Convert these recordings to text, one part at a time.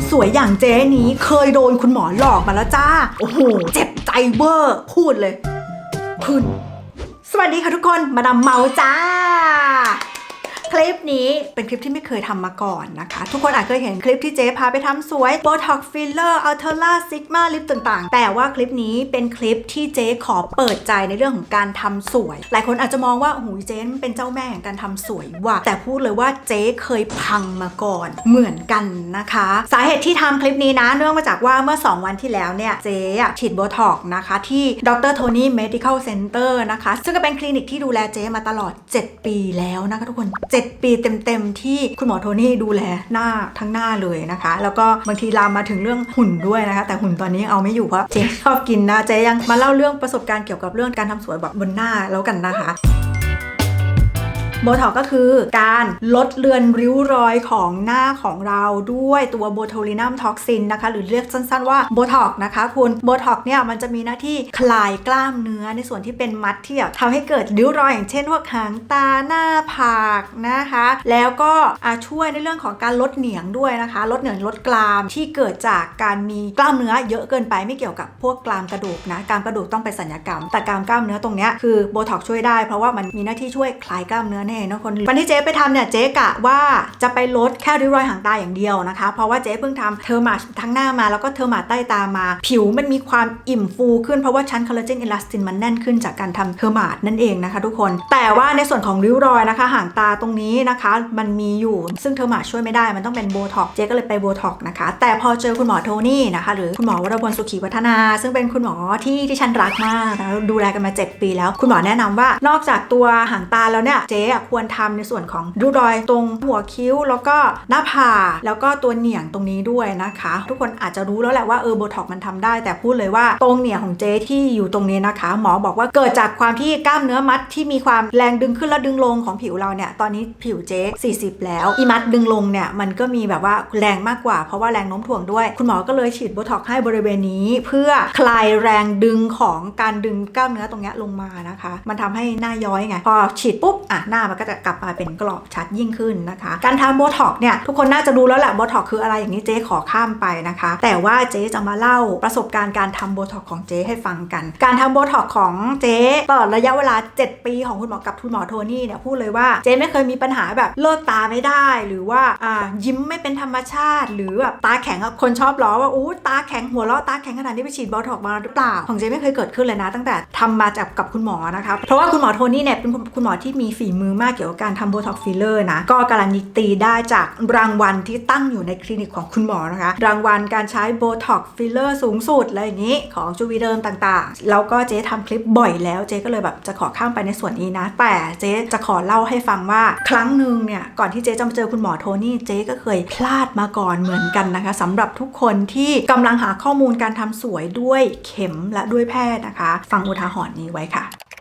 ำสวยอย่างเจ๊นี้เคยโดนคุณหมอหลอกมาแล้วจ้า โอ้โห เจ็บใจเวอร์ พูดเลยขึ้นสวัสดีค่ะทุกคน มาดามเมาจ้า คลิปนี้เป็นคลิปที่ไม่เคยทำมาก่อนนะคะ ทุกคนอาจเคยเห็นคลิปที่เจ๊พาไปทำสวย Botox Filler Ultra Sigma Lip ต่างๆ แต่ว่าคลิปนี้เป็นคลิปที่เจ๊ขอเปิดใจในเรื่องของการทำสวย หลายคนอาจจะมองว่าโอ้โหเจ๊มันเป็นเจ้าแม่แห่งการทำสวยว่ะแต่พูดเลยว่าเจ๊เคยพังมาก่อนเหมือนกันนะคะ สาเหตุที่ทำคลิปนี้นะเนื่องมาจากว่าเมื่อ 2 วันที่แล้วเนี่ยเจ๊ฉีดโบท็อกนะคะที่ดรโทนี่ Medical Center นะคะ ซึ่งก็เป็นคลินิกที่ดูแลเจ๊มาตลอด 7 ปีแล้วนะคะทุกคน 7ปีเต็มๆ ที่คุณหมอโทนี่ดูแลหน้าทั้งหน้าเลยนะคะ แล้วก็บางทีลามมาถึงเรื่องหุ่นด้วยนะคะ แต่หุ่นตอนนี้เอาไม่อยู่เพราะเจ๊ชอบกินนะเจ๊ยังมาเล่าเรื่องประสบการณ์เกี่ยวกับเรื่องการทำสวยแบบบนหน้าแล้วกันนะคะ โบท็อกก็คือการลดเลือนริ้วรอยของหน้าของเราด้วยตัวโบโทลินัมท็อกซินนะคะ หรือเรียกสั้นๆว่าโบท็อกนะคะ คุณโบท็อกเนี่ยมันจะมีหน้าที่คลายกล้ามเนื้อในส่วนที่เป็นมัดที่แบบทำให้เกิดริ้วรอยอย่างเช่นพวกหางตาหน้าผากนะคะ แล้วก็ช่วยในเรื่องของการลดเหนียงด้วยนะคะ ลดเหนียงลดกรามที่เกิดจากการมีกล้ามเนื้อเยอะเกินไปไม่เกี่ยวกับพวกกรามกระดูกนะกรามกระดูกต้องไปสัญญกรรม แต่กรามกล้ามเนื้อตรงเนี้ยคือโบท็อกช่วยได้เพราะว่ามันมีหน้าที่ช่วยคลายกล้ามเนื้อแน่นะคนวันที่เจ๊ไปทำเนี่ยเจ๊กะว่าจะไปลดแค่ริ้วรอยหางตาอย่างเดียวนะคะ เพราะว่าเจ๊เพิ่งทำเทอร์มาทั้งหน้ามาแล้วก็เทอร์มาใต้ตามา ผิวมันมีความอิ่มฟูขึ้นเพราะว่าชั้นคอลลาเจนเอลาสตินมันแน่นขึ้นจากการทำเทอร์มานั่นเองนะคะ ทุกคน แต่ว่าในส่วนของริ้วรอยนะคะหางตาตรงนี้นะคะ มันมีอยู่ซึ่งเทอร์มาช่วยไม่ได้มันต้องเป็นโบท็อกเจ๊ก็เลยไปโบท็อกนะคะ แต่พอเจอคุณหมอโทนี่นะคะ หรือคุณหมอวรบลสุขีวัฒนา ซึ่งเป็นคุณหมอที่ที่ฉันรักมากนะดูแลกันมา 7 ปีแล้ว คุณหมอแนะนำว่านอกจากตัวหางตาแล้วเนี่ยเจ๊ควรทำในส่วนของริ้วรอยตรงหัวคิ้ว แล้วก็หน้าผากแล้วก็ตัวเหนียงตรงนี้ด้วยนะคะ ทุกคนอาจจะรู้แล้วแหละว่าเออโบท็อกมันทำได้ แต่พูดเลยว่าตรงเหนียงของเจ๊ที่อยู่ตรงนี้นะคะ หมอบอกว่าเกิดจากความที่กล้ามเนื้อมัดที่มีความแรงดึงขึ้นและดึงลงของผิวเราเนี่ยตอนนี้ผิวเจ๊40 แล้วอีมัดดึงลงเนี่ยมันก็มีแบบว่าแรงมากกว่า เพราะว่าแรงโน้มถ่วงด้วย คุณหมอก็เลยฉีดโบท็อกให้บริเวณนี้ เพื่อคลายแรงดึงของการดึงกล้ามเนื้อตรงนี้ลงมานะคะ มันทำให้หน้าย้อยไงพอฉีดปุ๊บอะหน้ามันก็จะกลับมาเป็นกรอบชัดยิ่งขึ้นนะคะ การทำโบท็อกเนี่ยทุกคนน่าจะรู้แล้วแหละโบท็อกคืออะไรอย่างนี้เจ๊ขอข้ามไปนะคะ แต่ว่าเจ๊จะมาเล่าประสบการณ์การทำโบท็อกของเจ๊ให้ฟังกัน การทำโบท็อกของเจ๊ตลอดระยะเวลา 7 ปีของคุณหมอกับคุณหมอโทนี่เนี่ยพูดเลยว่าเจ๊ไม่เคยมีปัญหาแบบเลิกตาไม่ได้ หรือว่าอ่ายิ้มไม่เป็นธรรมชาติ หรือแบบตาแข็งอะคนชอบล้อว่าอู้ตาแข็งหัวเราะตาแข็งขนาดนี้ไปฉีดโบท็อกมาหรือเปล่าของเจ๊ไม่เคยเกิดขึ้นเลยนะ ตั้งแต่ทำมาจากกับคุณหมอนะคะเพราะว่าคุณหมอโทนี่เนี่ยเป็นคุณหมอที่มีฝีมือมากเกี่ยวกับการทำโบท็อกฟิลเลอร์นะ ก็การันตีได้จากรางวัลที่ตั้งอยู่ในคลินิกของคุณหมอนะคะ รางวัลการใช้โบท็อกฟิลเลอร์สูงสุดอะไรอย่างนี้ของจูวีเดิมต่างๆ แล้วก็เจ๊ทำคลิปบ่อยแล้วเจ๊ก็เลยแบบจะขอข้ามไปในส่วนนี้นะ แต่เจ๊จะขอเล่าให้ฟังว่าครั้งหนึ่งเนี่ยก่อนที่เจ๊จะมาเจอคุณหมอโทนี่เจ๊ก็เคยพลาดมาก่อนเหมือนกันนะคะสำหรับทุกคนที่กำลังหาข้อมูลการทำสวยด้วยเข็มและด้วยแพทย์นะคะ ฟังอุทาหรณ์นี้ไว้ค่ะ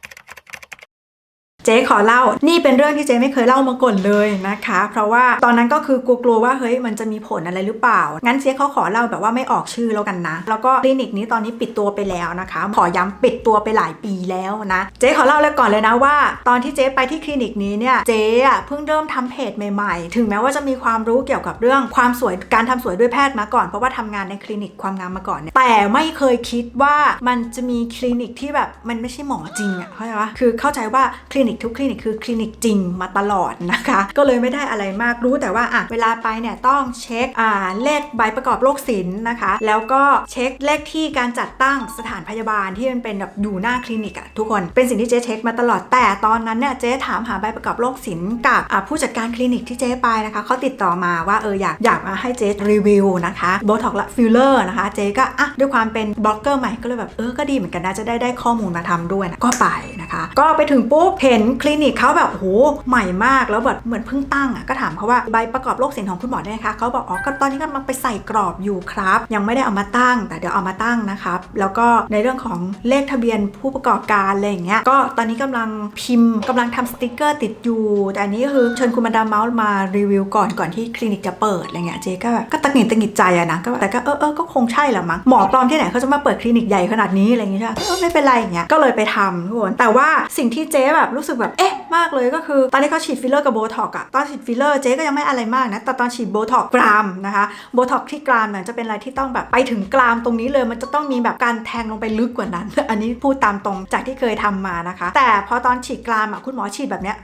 เจ๊ขอเล่า นี่เป็นเรื่องที่เจ๊ไม่เคยเล่ามาก่อนเลยนะคะ เพราะว่าตอนนั้นก็คือกลัวๆว่าเฮ้ยมันจะมีผลอะไรหรือเปล่า งั้นเจ๊เขาขอเล่าแบบว่าไม่ออกชื่อแล้วกันนะ แล้วก็คลินิกนี้ตอนนี้ปิดตัวไปแล้วนะคะ ขอย้ำปิดตัวไปหลายปีแล้วนะ เจ๊ขอเล่าเลยก่อนเลยนะว่า ตอนที่เจ๊ไปที่คลินิกนี้เนี่ย เจ๊อะเพิ่งเริ่มทำเพจใหม่ๆ ถึงแม้ว่าจะมีความรู้เกี่ยวกับเรื่องความสวยการทำสวยด้วยแพทย์มาก่อน เพราะว่าทำงานในคลินิกความงามมาก่อนเนี่ย แต่ไม่เคยคิดว่ามันจะมีคลินิกที่แบบมันไม่ใช่หมอจริงอะเข้าใจปะคือเข้าใจว่าคลินิกทุกคลินิกคือคลินิกจริงมาตลอดนะคะ ก็เลยไม่ได้อะไรมากรู้แต่ว่าอะเวลาไปเนี่ยต้องเช็คอ่าเลขใบประกอบโรคศิลป์นะคะ แล้วก็เช็คเลขที่การจัดตั้งสถานพยาบาลที่มันเป็นแบบอยู่หน้าคลินิกอะทุกคนเป็นสิ่งที่เจ๊เช็คมาตลอดแต่ตอนนั้นเนี่ยเจ๊ถามหาใบประกอบโรคศิลป์กับอ่าผู้จัดการคลินิกที่เจ๊ไปนะคะเขาติดต่อมาว่าเอออยากอยากมาให้เจ๊รีวิวนะคะโบท็อกและฟิลเลอร์นะคะเจ๊ก็อะด้วยความเป็นบล็อกเกอร์ใหม่ก็เลยแบบเออก็ดีเหมือนกันนะจะได้ได้ข้อมูลมาทำด้วยนะก็ไปน ก็ไปถึงปุ๊บเห็นคลินิกเขาแบบโหใหม่มากแล้วแบบเหมือนเพิ่งตั้งอะก็ถามเขาว่าใบประกอบโรคศิลป์ของคุณหมอได้ไหมคะเขาบอกอ๋อก็ตอนนี้กำลังไปใส่กรอบอยู่ครับ ยังไม่ได้เอามาตั้ง แต่เดี๋ยวเอามาตั้งนะครับแล้วก็ในเรื่องของเลขทะเบียนผู้ประกอบการอะไรอย่างเงี้ยก็ตอนนี้กำลังพิมพ์กำลังทำสติกเกอร์ติดอยู่แต่อันนี้ก็คือเชิญคุณมาดามเมาส์มารีวิวก่อนก่อนที่คลินิกจะเปิดอะไรเงี้ยเจ๊ก็แบบก็ตังหงิดตังหงิดใจอะนะก็แต่ก็เออเออก็คงใช่แหละมั้งหมอปลอมที่ไหนเขาจะมาเปิดคลินิกใหญ่ขนาดนี้อะไรอย่างเงี้ยใช่ปะเออไม่เป็นไรอย่างเงี้ยก็เลยไปทำทุกคนแต่ว่าสิ่งที่เจ๊แบบรู้สึกแบบเอ๊ะมากเลยก็คือ ตอนนี้เขาฉีดฟิลเลอร์กับโบท็อกอะตอนฉีดฟิลเลอร์เจ๊ก็ยังไม่อะไรมากนะแต่ตอนฉีดโบท็อกกรามนะคะโบท็อกที่กรามเนี่ยจะเป็นอะไรที่ต้องแบบไปถึงกรามตรงนี้เลยมันจะต้องมีแบบการแทงลงไปลึกกว่านั้น อันนี้พูดตามตรงจากที่เคยทำมานะคะ แต่พอตอนฉีดกรามอะคุณหมอฉีดแบบเนี้ย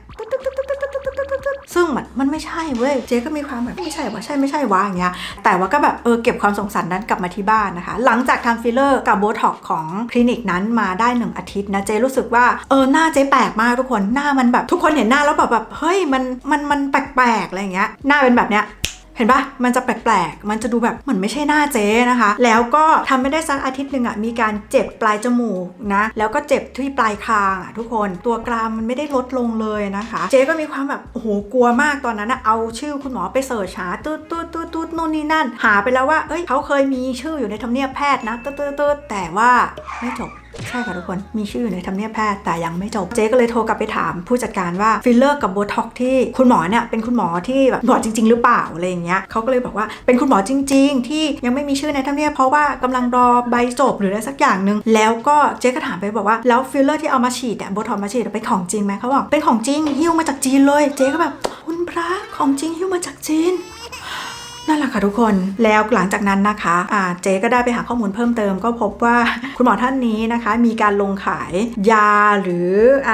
ซึ่งมันมันไม่ใช่เว้ยเจ๊ก็มีความแบบไม่ใช่ว่าใช่ไม่ใช่วะอย่างเงี้ยแต่ว่าก็แบบเออเก็บความสงสัยนั้นกลับมาที่บ้านนะคะ หลังจากทำฟิลเลอร์กับโบท็อกของคลินิกนั้นมาได้หนึ่งอาทิตย์นะเจ๊รู้สึกว่าเออหน้าเจ๊แปลกมากทุกคนหน้ามันแบบทุกคนเห็นหน้าแล้วแบบแบบเฮ้ยมันมันมันแปลกๆอะไรเงี้ยหน้าเป็นแบบเนี้ย เห็นปะมันจะแปลกๆ มันจะดูแบบเหมือนไม่ใช่หน้าเจ๊นะคะ แล้วก็ทำไม่ได้สักอาทิตย์หนึ่งอะมีการเจ็บปลายจมูกนะ แล้วก็เจ็บที่ปลายคางอะทุกคน ตัวกรามมันไม่ได้ลดลงเลยนะคะ เจ๊ก็มีความแบบโอ้โหกลัวมากตอนนั้นอะเอาชื่อคุณหมอไปเสิร์ชหาตืดตืดตืดตืดนู่นนี่นั่น หาไปแล้วว่าเอ้ยเขาเคยมีชื่ออยู่ในทำเนียบแพทย์นะตืดตืดตืดแต่ว่าไม่จบ ใช่ค่ะทุกคนมีชื่ออยู่ในทำเนียบแพทย์แต่ยังไม่จบเจ๊ก็เลยโทรกลับไปถามผู้จัดการว่าฟิลเลอร์กับโบท็อกที่คุณหมอเนี่ยเป็นคุณหมอที่แบบหมอจริง ๆ หรือเปล่าอะไรอย่างเงี้ยเขาก็เลยบอกว่าเป็นคุณหมอจริง ๆ ที่ยังไม่มีชื่อในทำเนียบเพราะว่ากำลังรอใบจบหรืออะไรสักอย่างหนึ่งแล้วก็เจ๊ก็ถามไปบอกว่าแล้วฟิลเลอร์ที่เอามาฉีดเนี่ยโบท็อกมาฉีดเป็นของจริงไหมเขาบอกเป็นของจริงหิ้วมาจากจีนเลยเจ๊ก็แบบคุณพระของจริงหิ้วมาจากจีน นั่นแหละค่ะทุกคนแล้วหลังจากนั้นนะคะอ่าเจ๊ก็ได้ไปหาข้อมูลเพิ่มเติม ก็พบว่าคุณหมอท่านนี้นะคะ มีการลงขายยาหรืออ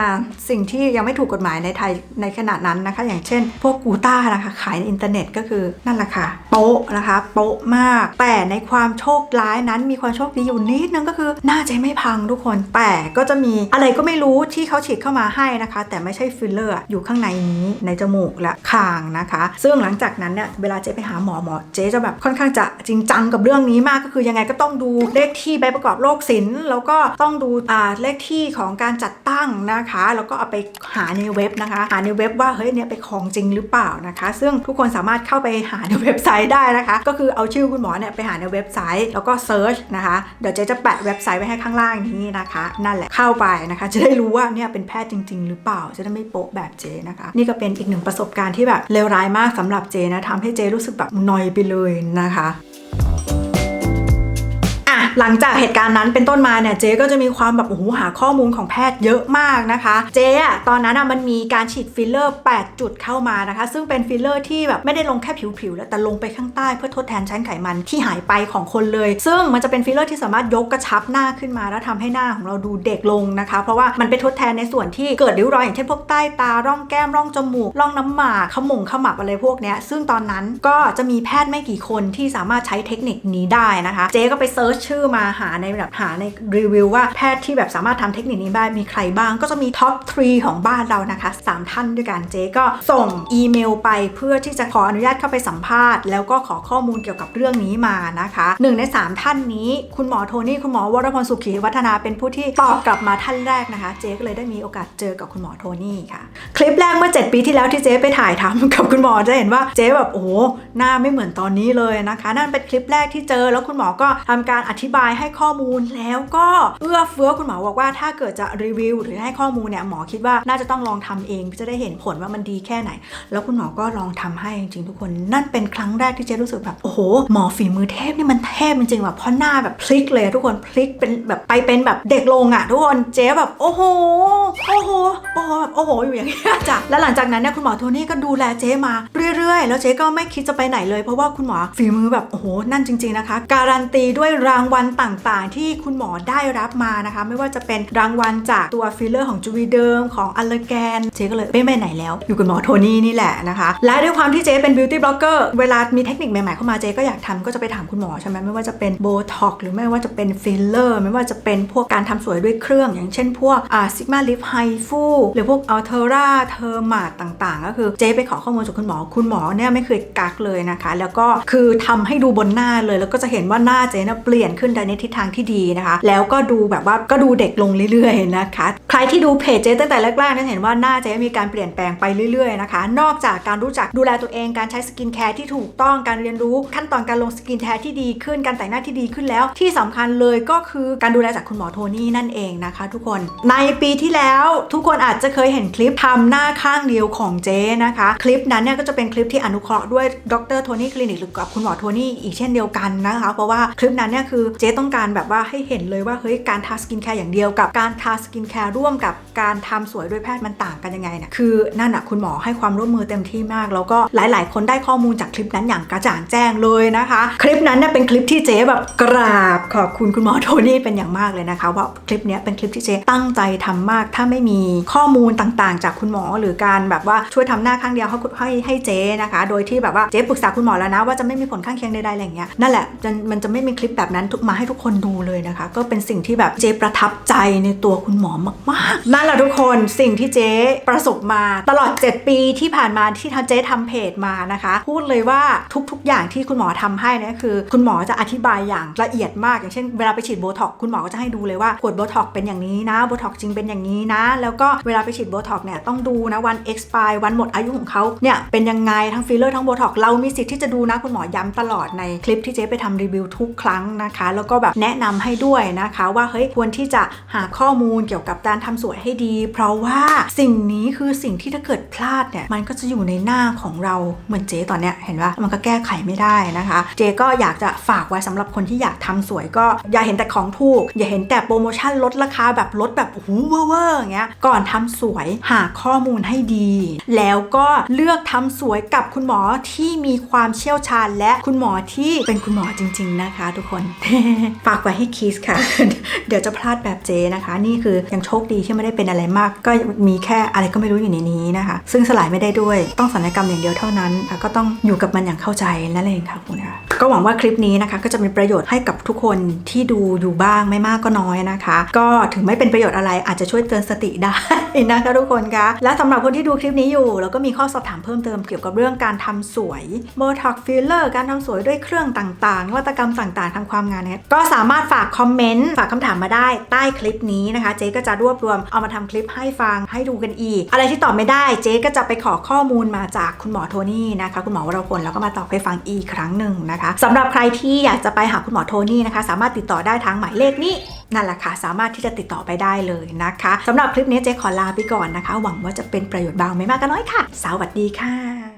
สิ่งที่ยังไม่ถูกกฎหมายในไทยในขณะนั้นนะคะ อย่างเช่น พวกกูต้านะคะขายในอินเทอร์เน็ตก็คือนั่นแหละค่ะโป๊ะนะคะโป๊ะมาก แต่ในความโชคร้ายนั้นมีความโชคดีอยู่นิดนึงก็คือหน้าเจ๊ไม่พังทุกคน แต่ก็จะมีอะไรก็ไม่รู้ที่เขาฉีดเข้ามาให้นะคะ แต่ไม่ใช่ฟิลเลอร์อยู่ข้างในนี้ในจมูกและคางนะคะ ซึ่งหลังจากนั้นเนี่ยเวลาเจ๊ไปหาหมอหมอเจ๊จะแบบค่อนข้างจะจริงจังกับเรื่องนี้มากก็คือยังไงก็ต้องดูเลขที่ใบประกอบโรคศิลป์แล้วก็ต้องดูอ่าเลขที่ของการจัดตั้งนะคะ แล้วก็เอาไปหาในเว็บนะคะ หาในเว็บว่าเฮ้ยเนี่ยเป็นของจริงหรือเปล่านะคะ ซึ่งทุกคนสามารถเข้าไปหาในเว็บไซต์ได้นะคะ ก็คือเอาชื่อคุณหมอเนี่ยไปหาในเว็บไซต์แล้วก็เซิร์ชนะคะเดี๋ยวเจ๊จะแปะเว็บไซต์ไว้ให้ข้างล่างนี้นะคะ นั่นแหละเข้าไปนะคะ จะได้รู้ว่าเนี่ยเป็นแพทย์จริง ๆ หรือเปล่า จะได้ไม่โป๊ะแบบเจนะคะ นี่ก็เป็นอีกหนึ่งประสบการณ์ที่แบบเลวร้ายมากสำหรับเจนะทำให้เจรู้สึกแบบนอยไปเลยนะคะ หลังจากเหตุการณ์นั้นเป็นต้นมาเนี่ยเจ๊ก็จะมีความแบบโอ้โหหาข้อมูลของแพทย์เยอะมากนะคะ เจ๊อะตอนนั้นอะมันมีการฉีดฟิลเลอร์ 8 จุดเข้ามานะคะ ซึ่งเป็นฟิลเลอร์ที่แบบไม่ได้ลงแค่ผิวๆแล้วแต่ลงไปข้างใต้เพื่อทดแทนชั้นไขมันที่หายไปของคนเลย ซึ่งมันจะเป็นฟิลเลอร์ที่สามารถยกกระชับหน้าขึ้นมาแล้วทำให้หน้าของเราดูเด็กลงนะคะ เพราะว่ามันไปทดแทนในส่วนที่เกิดริ้วรอยอย่างเช่นพวกใต้ตาร่องแก้มร่องจมูกร่องน้ำหมากขมงขมับอะไรพวกเนี้ยซึ่งตอนนั้นก็จะมีแพทย์ไม่กี่คนที่สามารถใช้เทคนิคนี้ได้นะคะ เจ๊ก็ไปเซิร์ชชื่อมาหาในแบบหาในรีวิวว่าแพทย์ที่แบบสามารถทำเทคนิคนี้ได้มีใครบ้าง ก็จะมีท็อป3ของบ้านเรานะคะ 3 ท่านด้วยกันเจ๊ก็ส่งอีเมลไปเพื่อที่จะขออนุญาตเข้าไปสัมภาษณ์ แล้วก็ขอข้อมูลเกี่ยวกับเรื่องนี้มานะคะหนึ่งใน 3 ท่านนี้ คุณหมอโทนี่คุณหมอวรพลสุขีวัฒนาเป็นผู้ที่ตอบกลับมาท่านแรกนะคะ เจ๊ก็เลยได้มีโอกาสเจอกับคุณหมอโทนี่ค่ะ คลิปแรกเมื่อ 7 ปีที่แล้วที่เจ๊ไปถ่ายทำกับคุณหมอจะเห็นว่าเจ๊แบบโอ้หน้าไม่เหมือนตอนนี้เลยนะคะ นั่นเป็นคลิปแรกที่เจอแล้วคุณหมอก็ทำการอธิบายให้ข้อมูลแล้วก็เอื้อเฟื้อคุณหมอบอกว่าถ้าเกิดจะรีวิว หรือให้ข้อมูลเนี่ยหมอคิดว่าน่าจะต้องลองทำเองจะได้เห็นผลว่ามันดีแค่ไหน แล้วคุณหมอก็ลองทำให้จริงๆทุกคนนั่นเป็นครั้งแรกที่เจ๊รู้สึกแบบโอ้โหหมอฝีมือเทพนี่มันเทพจริงๆแบบเพราะหน้าแบบพลิกเลยทุกคนพลิกเป็นแบบไปเป็นแบบเด็กลงอะ่ะทุกคนเจ๊แบบโอ้โหโอ้โหโอ้โหแบบโอ้โหอยู่อย่างเงี้ยจ้ะแล้วหลังจากนั้นเนี่ยคุณหมอโทนี่ก็ดูแลเจ๊มาเรื่อยๆ แล้วเจ๊ก็ไม่คิดจะไปไหนเลย เพราะว่าคุณหมอฝีมือแบบโอ้โหนั่นจริง ๆนะคะ การันตีด้วยรางวัลต่างๆ ที่คุณหมอได้รับมานะคะ ไม่ว่าจะเป็นรางวัลจากตัวฟิลเลอร์ของจูวีเดิมของอัลเลแกนเจ๊ก็เลยไม่ไปไหนแล้ว อยู่กับหมอโทนี่นี่แหละนะคะ และด้วยความที่เจ๊เป็นบิวตี้บล็อกเกอร์เวลามีเทคนิคใหม่ๆเข้ามาเจ๊ก็อยากทำก็จะไปถามคุณหมอใช่ไหมไม่ว่าจะเป็นโบท็อกหรือไม่ว่าจะเป็นฟิลเลอร์ไม่ว่าจะเป็นพวกการทำสวยด้วยเครื่อง อย่างเช่นพวกอ่าซิกมาลิฟไฮฟูหรือพวกอัลเทอร่าเทอร์มาต่างๆ ก็คือเจ๊ไปขอข้อมูลจากคุณหมอ คุณหมอเนี่ยไม่เคยกักเลยนะคะ แล้วก็คือทำให้ดูบนหน้าเลย แล้วก็จะเห็นว่าหน้าเจ๊เนี่ยเปลี่ยนขึ้นในทิศทางที่ดีนะคะ แล้วก็ดูแบบว่าก็ดูเด็กลงเรื่อยๆนะคะ ใครที่ดูเพจเจ๊ตั้งแต่แรกๆจะเห็นว่าหน้าเจ๊มีการเปลี่ยนแปลงไปเรื่อยๆนะคะ นอกจากการรู้จักดูแลตัวเองการใช้สกินแคร์ที่ถูกต้องการเรียนรู้ขั้นตอนการลงสกินแคร์ที่ดีขึ้นการแต่งหน้าที่ดีขึ้นแล้ว ที่สำคัญเลยก็คือการดูแลจากคุณหมอโทนี่นั่นเองนะคะ ทุกคนในปีที่แล้วทุกคนอาจจะเคยเห็นคลิปทำหน้าข้างเดียวของเจ๊นะคะ คลิปนั้นเนี่ยก็จะเป็นคลิปที่อนุเคราะห์ด้วยดรโทนี่คลินิกหรือกับคุณหมอโทนี่อีกเช่นเดียวกันนะคะ เพราะว่าคลิปนั้นเนี่ยคือเจจ๊ต้องการแบบว่าให้เห็นเลยว่าเฮ้ยการทาสกินแคร์อย่างเดียวกับการทาสกินแคร์ร่วมกับการทำสวยด้วยแพทย์มันต่างกันยังไงเนี่ยคือนั่นอะคุณหมอให้ความร่วมมือเต็มที่มาก แล้วก็หลาย ๆ คนได้ข้อมูลจากคลิปนั้นอย่างกระจ่างแจ้งเลยนะคะ คลิปนั้นเนี่ยเป็นคลิปที่เจ๊แบบกราบขอบคุณคุณหมอโทนี่เป็นอย่างมากเลยนะคะว่าคลิปนี้เป็นคลิปที่เจ๊ตั้งใจทำมากถ้าไม่มีข้อมูลต่างๆ จากคุณหมอหรือการแบบว่าช่วยทำหน้าข้างเดียวให้ให้ให้เจ๊นะคะ โดยที่แบบว่าเจ๊ปรึกษาคุณหมอแล้วนะว่าจะไม่มีผลข้างเคียงใดๆอะไรเงี้ยนั่นแหละมันมันจะไม่มีคลิปแบบนั้นทุกมาให้ทุกคนดูเลยนะคะ ก็เป็นสิ่งที่แบบเจ๊ประทับใจในตัวคุณหมอมากๆนั่นแหละทุกคนสิ่งที่เจ๊ประสบมาตลอด 7 ปีที่ผ่านมาที่ทางเจ๊ทำเพจมานะคะ พูดเลยว่าทุกๆ อย่างที่คุณหมอทำให้นี่ยคือ คุณหมอจะอธิบายอย่างละเอียดมาก อย่างเช่นเวลาไปฉีดโบท็อกคุณหมอก็จะให้ดูเลยว่าขวดโบท็อกเป็นอย่างนี้นะโบท็อกจริงเป็นอย่างนี้นะ แล้วก็เวลาไปฉีดโบท็อกเนี่ยต้องดูนะวัน expire วันหมดอายุของเขาเนี่ยเป็นยังไงทั้งฟิลเลอร์ทั้งโบท็อกเรามีสิทธิ์ที่จะดูนะคุณหมอย้ำตลอดในคลิปที่เจ๊ไปทำรีวิวทุกครั้งนะคะแล้วก็แบบแนะนำให้ด้วยนะคะ ว่าเฮ้ยควรที่จะหาข้อมูลเกี่ยวกับการทำสวยให้ดี เพราะว่าสิ่งนี้คือสิ่งที่ถ้าเกิดพลาดเนี่ยมันก็จะอยู่ในหน้าของเราเหมือนเจ๊ตอนเนี้ยเห็นว่ามันก็แก้ไขไม่ได้นะคะ เจ๊ก็อยากจะฝากไว้สำหรับคนที่อยากทำสวยก็อย่าเห็นแต่ของถูก อย่าเห็นแต่โปรโมชั่นลดราคาแบบลดแบบโอ้โหเวอร์เวอร์อย่างเงี้ยก่อนทำสวยหาข้อมูลให้ดี แล้วก็เลือกทำสวยกับคุณหมอที่มีความเชี่ยวชาญ และคุณหมอที่เป็นคุณหมอจริง ๆ นะคะ ทุกคนฝากไว้ให้คิสค่ะ เดี๋ยวจะพลาดแบบเจนะคะ นี่คือยังโชคดีที่ไม่ได้เป็นอะไรมาก ก็มีแค่อะไรก็ไม่รู้อยู่ในนี้นะคะ ซึ่งสลายไม่ได้ด้วย ต้องศัลยกรรมอย่างเดียวเท่านั้นค่ะ ก็ต้องอยู่กับมันอย่างเข้าใจนั่นเองค่ะคุณค่ะ ก็หวังว่าคลิปนี้นะคะก็จะเป็นประโยชน์ให้กับทุกคนที่ดูอยู่บ้างไม่มากก็น้อยนะคะ ก็ถึงไม่เป็นประโยชน์อะไรอาจจะช่วยเตือนสติได้นะคะทุกคนคะและสำหรับคนที่ดูคลิปนี้อยู่ แล้วก็มีข้อสอบถามเพิ่มเติมเกี่ยวกับเรื่องการทำสวยโบท็อกฟิลเลอร์การทำสวยด้วยเครื่องต่างๆวัตกรรมต่างๆทางความงานเนี่ยก็สามารถฝากคอมเมนต์ฝากคำถามมาได้ใต้คลิปนี้นะคะ เจ๊ก็จะรวบรวมเอามาทำคลิปให้ฟังให้ดูกันอีก อะไรที่ตอบไม่ได้เจ๊ก็จะไปขอข้อมูลมาจากคุณหมอโทนี่นะคะ คุณหมอวรพลแล้วก็มาตอบให้ฟังอีกครั้งหนึ่งนะคะสำหรับใครที่อยากจะไปหาคุณหมอโทนี่นะคะ สามารถติดต่อได้ทางหมายเลขนี้นั่นแหละค่ะ สามารถที่จะติดต่อไปได้เลยนะคะสำหรับคลิปนี้เจ๊ขอลาไปก่อนนะคะ หวังว่าจะเป็นประโยชน์บางไม่มากก็น้อยค่ะ สวัสดีค่ะ